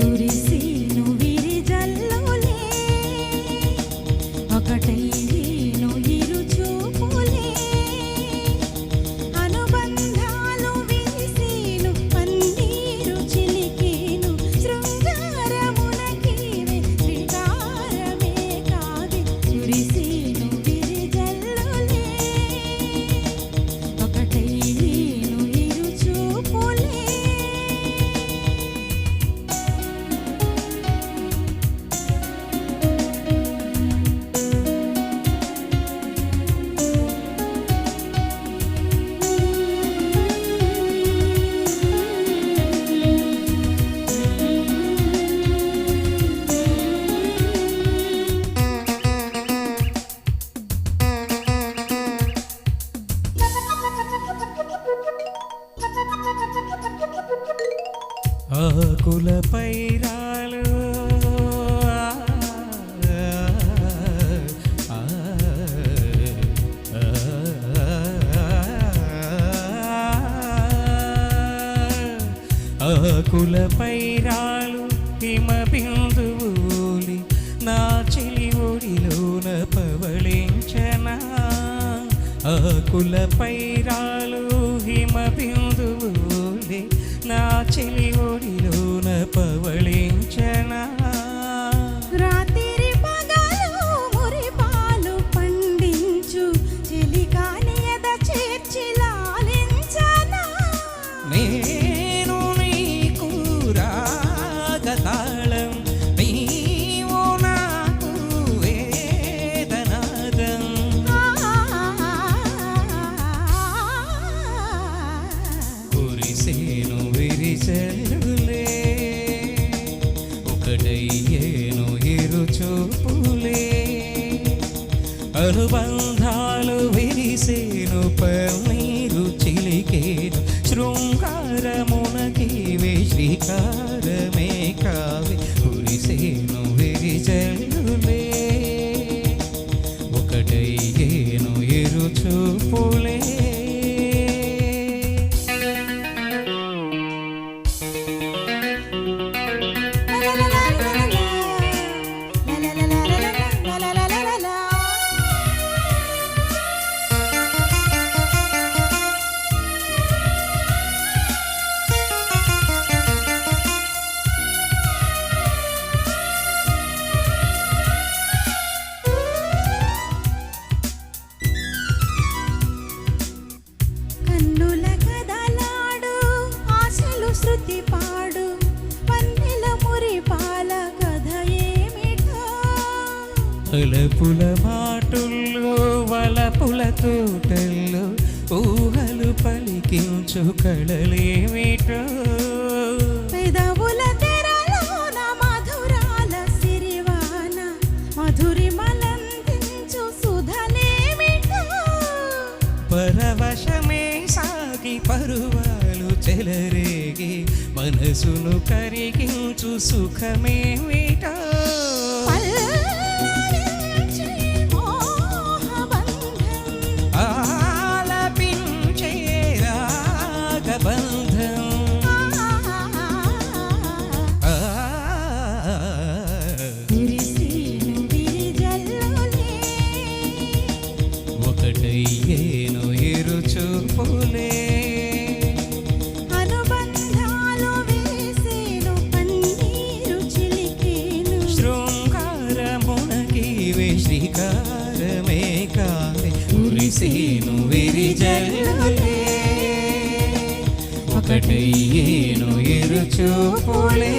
Por isso não ఆకులపై రాలు ఆకులపై రాలు హిమ బిందువులి నా చెలి ఒడిలోన పవళించనా ఆకులపై రాలు హిమ బిందువులి నా చెలి ఒడి కురిసేను విరిసెలులే ఒకటయ్యేను ఇరు చూపులే అనుబంధాలు విరిసేను పన్నీరు చిలికేను. శృంగారమునకి శ్రీకారమే కావి. కురిసేను విరిజల్లులే ఒకటయ్యేను ఇరు చూపులే అలపుల మాటుల్లో వలపుల తోటల్లో ఊహలు పలికించు కళలేమిటో? పెదవుల తెరలోన మధురాల సిరివాన మధురిమలందించు సుధలేమిటో? పరవశమే సాగి పరువాలు చెలరేగి మనసును కరిగించు సుఖమేమిటో? శృంగారమునకి శ్రీకారమే కావే కురిసేను విరిజల్లులే. ఒకటయ్యేను ఇరు చూపులే